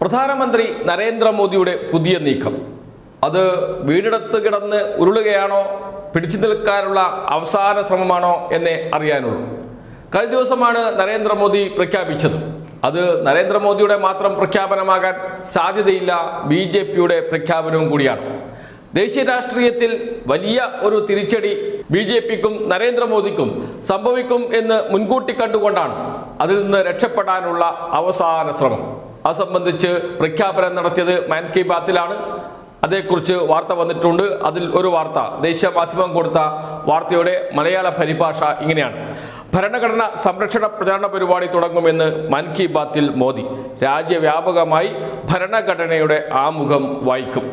പ്രധാനമന്ത്രി നരേന്ദ്രമോദിയുടെ പുതിയ നീക്കം. അത് വീടിടത്ത് കിടന്ന് ഉരുളുകയാണോ പിടിച്ചു നിൽക്കാനുള്ള അവസാന ശ്രമമാണോ എന്നേ അറിയാനുള്ളൂ. കഴിഞ്ഞ ദിവസമാണ് നരേന്ദ്രമോദി പ്രഖ്യാപിച്ചത്. അത് നരേന്ദ്രമോദിയുടെ മാത്രം പ്രഖ്യാപനമാകാൻ സാധ്യതയില്ല ബി ജെ പിയുടെ പ്രഖ്യാപനവും കൂടിയാണ്. ദേശീയ രാഷ്ട്രീയത്തിൽ വലിയ ഒരു തിരിച്ചടി ബി ജെ പിക്കും നരേന്ദ്രമോദിക്കും സംഭവിക്കും എന്ന് മുൻകൂട്ടി കണ്ടുകൊണ്ടാണ് അതിൽ നിന്ന് രക്ഷപ്പെടാനുള്ള അവസാന ശ്രമം. അത് സംബന്ധിച്ച് പ്രഖ്യാപനം നടത്തിയത് മാൻ കി ബാത്തിലാണ് അതേക്കുറിച്ച് വാർത്ത വന്നിട്ടുണ്ട്. അതിൽ ഒരു വാർത്ത ദേശീയ മാധ്യമം കൊടുത്ത വാർത്തയുടെ മലയാള പരിഭാഷ ഇങ്ങനെയാണ്. ഭരണഘടന സംരക്ഷണ പ്രചാരണ പരിപാടി തുടങ്ങുമെന്ന് മൻ കി ബാത്തിൽ മോദി. രാജ്യവ്യാപകമായി ഭരണഘടനയുടെ ആമുഖം വായിക്കും.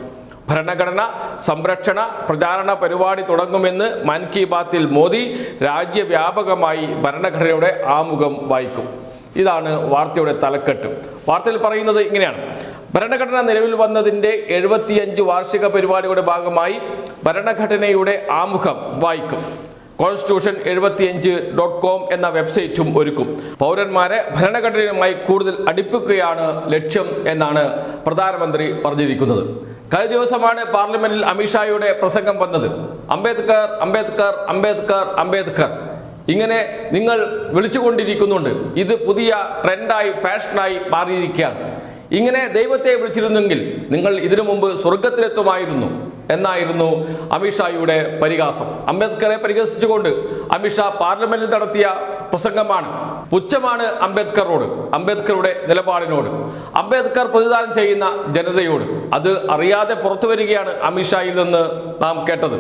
ഭരണഘടന സംരക്ഷണ പ്രചാരണ പരിപാടി തുടങ്ങുമെന്ന് മൻ കി ബാത്തിൽ മോദി രാജ്യവ്യാപകമായി ഭരണഘടനയുടെ ആമുഖം വായിക്കും. ഇതാണ് വാർത്തയുടെ തലക്കെട്ട്. വാർത്തയിൽ പറയുന്നത് ഇങ്ങനെയാണ്. ഭരണഘടന നിലവിൽ വന്നതിന്റെ എഴുപത്തിയഞ്ച് വാർഷിക പരിപാടിയുടെ ഭാഗമായി ഭരണഘടനയുടെ ആമുഖം വായിക്കും. കോൺസ്റ്റിറ്റ്യൂഷൻ എഴുപത്തിയഞ്ച് ഡോട്ട് കോം എന്ന വെബ്സൈറ്റും ഒരുക്കും. പൗരന്മാരെ ഭരണഘടനയുമായി കൂടുതൽ അടുപ്പിക്കുകയാണ് ലക്ഷ്യം എന്നാണ് പ്രധാനമന്ത്രി പറഞ്ഞിരിക്കുന്നത്. കഴിഞ്ഞ ദിവസമാണ് പാർലമെന്റിൽ അമിത്ഷായുടെ പ്രസംഗം വന്നത്. അംബേദ്കർ അംബേദ്കർ അംബേദ്കർ അംബേദ്കർ. ഇങ്ങനെ നിങ്ങൾ വിളിച്ചുകൊണ്ടിരിക്കുന്നുണ്ട്. ഇത് പുതിയ ട്രെൻഡായി ഫാഷനായി മാറിയിരിക്കുകയാണ്. ഇങ്ങനെ ദൈവത്തെ വിളിച്ചിരുന്നെങ്കിൽ നിങ്ങൾ ഇതിനു മുമ്പ് സ്വർഗത്തിലെത്തുമായിരുന്നു എന്നായിരുന്നു അമിത്ഷായുടെ പരിഹാസം. അംബേദ്കറെ പരിഹസിച്ചുകൊണ്ട് അമിത്ഷാ പാർലമെന്റിൽ നടത്തിയ പ്രസംഗമാണ്. പുച്ഛമാണ് അംബേദ്കറോട് അംബേദ്കറുടെ നിലപാടിനോട്. അംബേദ്കർ പ്രതിദാനം ചെയ്യുന്ന ജനതയോട്. അത് അറിയാതെ പുറത്തു വരികയാണ് അമിത്ഷായിൽ നിന്ന് നാം കേട്ടത്.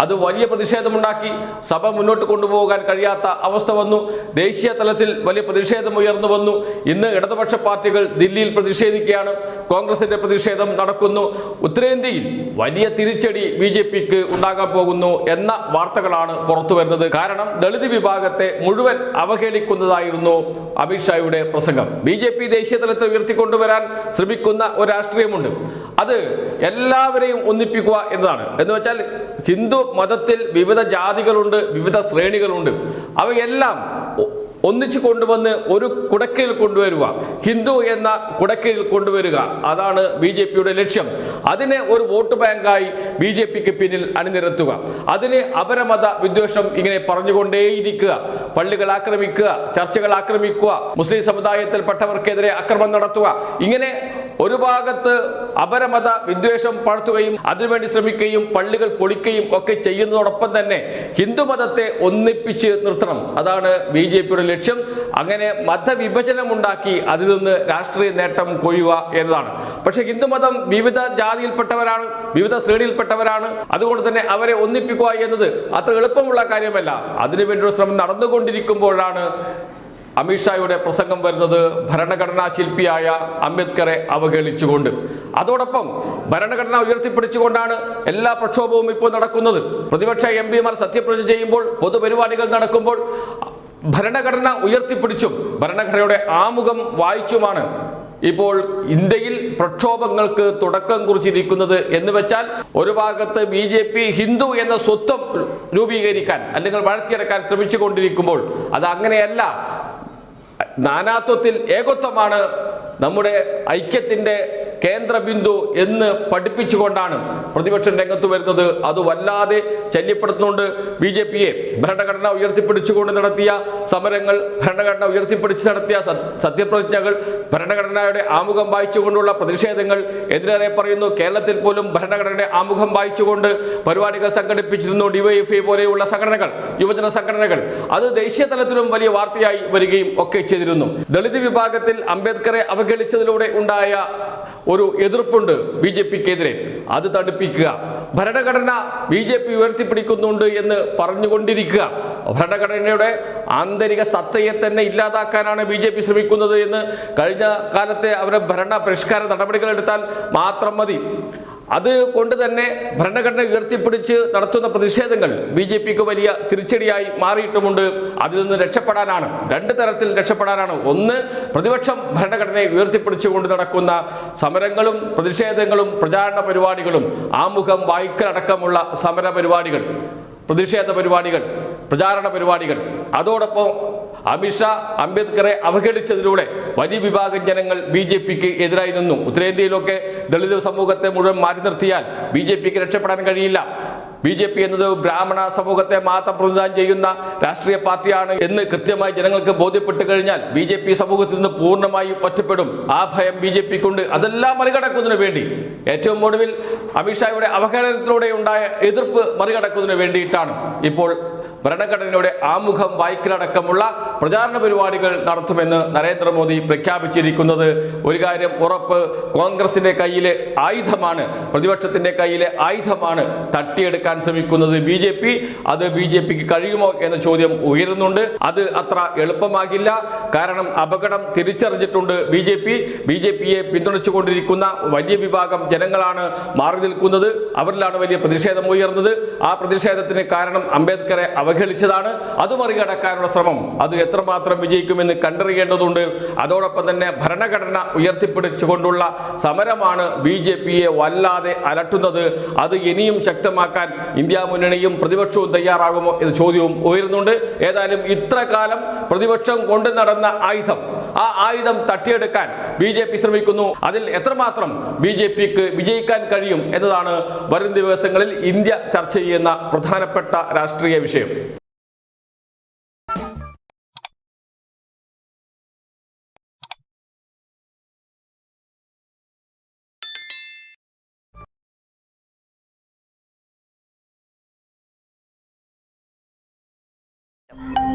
അത് വലിയ പ്രതിഷേധമുണ്ടാക്കി. സഭ മുന്നോട്ട് കൊണ്ടുപോകാൻ കഴിയാത്ത അവസ്ഥ വന്നു. ദേശീയ തലത്തിൽ വലിയ പ്രതിഷേധം ഉയർന്നു വന്നു. ഇന്ന് ഇടതുപക്ഷ പാർട്ടികൾ ദില്ലിയിൽ പ്രതിഷേധിക്കുകയാണ്. കോൺഗ്രസിന്റെ പ്രതിഷേധം നടക്കുന്നു. ഉത്തരേന്ത്യയിൽ വലിയ തിരിച്ചടി ബി ജെ പിക്ക് ഉണ്ടാകാൻ പോകുന്നു എന്ന വാർത്തകളാണ് പുറത്തു വരുന്നത്. കാരണം ദളിത് വിഭാഗത്തെ മുഴുവൻ അവഹേളിക്കുന്നതായിരുന്നു അമിത്ഷായുടെ പ്രസംഗം. ബി ജെ പി ദേശീയ തലത്തിൽ ഉയർത്തിക്കൊണ്ടുവരാൻ ശ്രമിക്കുന്ന ഒരു രാഷ്ട്രീയമുണ്ട്. അത് എല്ലാവരെയും ഒന്നിപ്പിക്കുക എന്നതാണ്. എന്ന് വെച്ചാൽ ഹിന്ദു മതത്തിൽ വിവിധ ജാതികളുണ്ട് വിവിധ ശ്രേണികളുണ്ട്. അവയെല്ലാം ഒന്നിച്ചു കൊണ്ടുവന്ന് ഒരു കുടക്കീഴിൽ കൊണ്ടുവരിക. ഹിന്ദു എന്ന കുടക്കീഴിൽ കൊണ്ടുവരിക. അതാണ് ബി ജെ പിയുടെ ലക്ഷ്യം. അതിനെ ഒരു വോട്ട് ബാങ്കായി ബി ജെ പിക്ക് പിന്നിൽ അണിനിരത്തുക. അതിന് അപരമത വിദ്വേഷം ഇങ്ങനെ പറഞ്ഞുകൊണ്ടേയിരിക്കുക. പള്ളികൾ ആക്രമിക്കുക ചർച്ചകൾ ആക്രമിക്കുക മുസ്ലിം സമുദായത്തിൽപ്പെട്ടവർക്കെതിരെ അക്രമം നടത്തുക. ഇങ്ങനെ ഒരു ഭാഗത്ത് അപരമത വിദ്വേഷം പടർത്തുകയും അതിനുവേണ്ടി ശ്രമിക്കുകയും പള്ളികൾ പൊളിക്കുകയും ഒക്കെ ചെയ്യുന്നതോടൊപ്പം തന്നെ ഹിന്ദുമതത്തെ ഒന്നിപ്പിച്ച് നിർത്തണം. അതാണ് ബി ജെ പിയുടെ ലക്ഷ്യം. അങ്ങനെ മതവിഭജനം ഉണ്ടാക്കി അതിൽ നിന്ന് രാഷ്ട്രീയ നേട്ടം കൊയ്യുക എന്നതാണ്. പക്ഷെ ഹിന്ദുമതം വിവിധ ജാതിയിൽപ്പെട്ടവരാണ് വിവിധ ശ്രേണിയിൽപ്പെട്ടവരാണ്. അതുകൊണ്ട് തന്നെ അവരെ ഒന്നിപ്പിക്കുക എന്നത് അത്ര എളുപ്പമുള്ള കാര്യമല്ല. അതിനുവേണ്ടിയുള്ള ശ്രമം നടന്നുകൊണ്ടിരിക്കുമ്പോഴാണ് അമിത്ഷായുടെ പ്രസംഗം വരുന്നത് ഭരണഘടനാ ശില്പിയായ അംബേദ്കറെ അവഹേളിച്ചുകൊണ്ട് അതോടൊപ്പം ഭരണഘടന ഉയർത്തിപ്പിടിച്ചുകൊണ്ടാണ് എല്ലാ പ്രക്ഷോഭവും ഇപ്പോൾ നടക്കുന്നത്. പ്രതിപക്ഷ എം പിമാർ സത്യപ്രതിജ്ഞ ചെയ്യുമ്പോൾ പൊതുപരിപാടികൾ നടക്കുമ്പോൾ ഭരണഘടന ഉയർത്തിപ്പിടിച്ചും ഭരണഘടനയുടെ ആമുഖം വായിച്ചുമാണ് ഇപ്പോൾ ഇന്ത്യയിൽ പ്രക്ഷോഭങ്ങൾക്ക് തുടക്കം കുറിച്ചിരിക്കുന്നത് എന്ന് വെച്ചാൽ ഒരു ഭാഗത്ത് ബി ജെ പി ഹിന്ദു എന്ന സ്വത്വം രൂപീകരിക്കാൻ അല്ലെങ്കിൽ വളർത്തിയെടുക്കാൻ ശ്രമിച്ചുകൊണ്ടിരിക്കുമ്പോൾ അത് അങ്ങനെയല്ല. നാനാത്വത്തിൽ ഏകത്വമാണ് നമ്മുടെ ഐക്യത്തിന്റെ കേന്ദ്രബിന്ദു എന്ന് പഠിപ്പിച്ചുകൊണ്ടാണ് പ്രതിപക്ഷം രംഗത്ത് വരുന്നത്. അത് വല്ലാതെ ശല്യപ്പെടുത്തുന്നുണ്ട് ബി ജെ പിയെ. ഭരണഘടന ഉയർത്തിപ്പിടിച്ചുകൊണ്ട് നടത്തിയ സമരങ്ങൾ ഭരണഘടന ഉയർത്തിപ്പിടിച്ച് നടത്തിയ സത്യപ്രതിജ്ഞകൾ ഭരണഘടനയുടെ ആമുഖം വായിച്ചുകൊണ്ടുള്ള പ്രതിഷേധങ്ങൾ എതിരേറെ പറയുന്നു. കേരളത്തിൽ പോലും ഭരണഘടനയുടെ ആമുഖം വായിച്ചുകൊണ്ട് പരിപാടികൾ സംഘടിപ്പിച്ചിരുന്നു ഡിവൈഎഫ്ഐ പോലെയുള്ള സംഘടനകൾ യുവജന സംഘടനകൾ. അത് ദേശീയ തലത്തിലും വലിയ വാർത്തയായി വരികയും ഒക്കെ ചെയ്തിരുന്നു. ദളിത് വിഭാഗത്തിൽ അംബേദ്കറെ അവഗണിച്ചതിലൂടെ ഉണ്ടായ ഒരു എതിർപ്പുണ്ട് ബി ജെ പിക്കെതിരെ. അത് തടുപ്പിക്കുക ഭരണഘടന ബി ജെ പി ഉയർത്തിപ്പിടിക്കുന്നുണ്ട് എന്ന് പറഞ്ഞുകൊണ്ടിരിക്കുക. ഭരണഘടനയുടെ ആന്തരിക സത്തയെ തന്നെ ഇല്ലാതാക്കാനാണ് ബി ജെ പി ശ്രമിക്കുന്നത് എന്ന് കഴിഞ്ഞ കാലത്തെ അവരുടെ ഭരണ പരിഷ്കാര നടപടികൾ എടുത്താൽ മാത്രം മതി. അത് കൊണ്ട് തന്നെ ഭരണഘടന ഉയർത്തിപ്പിടിച്ച് നടത്തുന്ന പ്രതിഷേധങ്ങൾ ബി ജെ പിക്ക് വലിയ തിരിച്ചടിയായി മാറിയിട്ടുമുണ്ട്. അതിൽ നിന്ന് രക്ഷപ്പെടാനാണ് രണ്ട് തരത്തിൽ രക്ഷപ്പെടാനാണ്. ഒന്ന് പ്രതിപക്ഷം ഭരണഘടനയെ ഉയർത്തിപ്പിടിച്ചുകൊണ്ട് നടക്കുന്ന സമരങ്ങളും പ്രതിഷേധങ്ങളും പ്രചാരണ പരിപാടികളും ആമുഖം വായിക്കലടക്കമുള്ള സമര പരിപാടികൾ പ്രതിഷേധ പരിപാടികൾ. പ്രചാരണ പരിപാടികൾ. അതോടൊപ്പം അമിത്ഷാ അംബേദ്കറെ അവഹേളിച്ചതിലൂടെ വലിയ വിഭാഗം ജനങ്ങൾ ബി ജെ പിക്ക് എതിരായി നിന്നു. ഉത്തരേന്ത്യയിലൊക്കെ ദളിത് സമൂഹത്തെ മുഴുവൻ മാറ്റി നിർത്തിയാൽ ബി ജെ പിക്ക് രക്ഷപ്പെടാൻ കഴിയില്ല. ബി ജെ പി എന്നത് ബ്രാഹ്മണ സമൂഹത്തെ മാത്രം പ്രതിനിധാനം ചെയ്യുന്ന രാഷ്ട്രീയ പാർട്ടിയാണ് എന്ന് കൃത്യമായി ജനങ്ങൾക്ക് ബോധ്യപ്പെട്ട് കഴിഞ്ഞാൽ ബി ജെ പി സമൂഹത്തിൽ നിന്ന് പൂർണമായി ഒറ്റപ്പെടും. ആ ഭയം ബി ജെ പിക്കുണ്ട്. അതെല്ലാം മറികടക്കുന്നതിന് വേണ്ടി. ഏറ്റവും ഒടുവിൽ അമിത്ഷായുടെ അവഹേളനത്തിലൂടെ ഉണ്ടായ എതിർപ്പ് മറികടക്കുന്നതിന് വേണ്ടിയിട്ടാണ്. ഇപ്പോൾ ഭരണഘടനയുടെ ആമുഖം വായിക്കലടക്കമുള്ള പ്രചാരണ പരിപാടികൾ നടത്തുമെന്ന് നരേന്ദ്രമോദി പ്രഖ്യാപിച്ചിരിക്കുന്നത് ഒരു കാര്യം ഉറപ്പ് കോൺഗ്രസിന്റെ കയ്യിലെ ആയുധമാണ് പ്രതിപക്ഷത്തിന്റെ കയ്യിലെ ആയുധമാണ് തട്ടിയെടുക്കാൻ ശ്രമിക്കുന്നത് ബി ജെ പി. അത് ബി ജെ പിക്ക് കഴിയുമോ എന്ന ചോദ്യം ഉയരുന്നുണ്ട്. അത് അത്ര എളുപ്പമാകില്ല. കാരണം അപകടം തിരിച്ചറിഞ്ഞിട്ടുണ്ട് B J P. B J പിയെ പിന്തുണച്ചുകൊണ്ടിരിക്കുന്ന വലിയ വിഭാഗം ജനങ്ങളാണ് മാറി നിൽക്കുന്നത്. അവരിലാണ് വലിയ പ്രതിഷേധം ഉയർന്നത്. ആ പ്രതിഷേധത്തിന് കാരണം അംബേദ്കറെ അവഹേളിച്ചതാണ്. അത് മറികടക്കാനുള്ള ശ്രമം അത് എത്രമാത്രം വിജയിക്കുമെന്ന് കണ്ടറിയേണ്ടതുണ്ട്. അതോടൊപ്പം തന്നെ ഭരണഘടന ഉയർത്തിപ്പിടിച്ചുകൊണ്ടുള്ള സമരമാണ് ബി ജെ പിയെ വല്ലാതെ അലട്ടുന്നത്. അത് ഇനിയും ശക്തമാക്കാൻ ഇന്ത്യ മുന്നണിയും പ്രതിപക്ഷവും തയ്യാറാകുമോ എന്ന ചോദ്യവും ഉയരുന്നുണ്ട്. ഏതായാലും ഇത്ര കാലം പ്രതിപക്ഷം കൊണ്ടു നടന്ന ആയുധം ആ ആയുധം തട്ടിയെടുക്കാൻ ബി ജെ പി ശ്രമിക്കുന്നു. അതിൽ എത്രമാത്രം ബി ജെ പിക്ക് വിജയിക്കാൻ കഴിയും എന്നതാണ് വരും ദിവസങ്ങളിൽ ഇന്ത്യ ചർച്ച ചെയ്യുന്ന പ്രധാനപ്പെട്ട രാഷ്ട്രീയ വിഷയം. you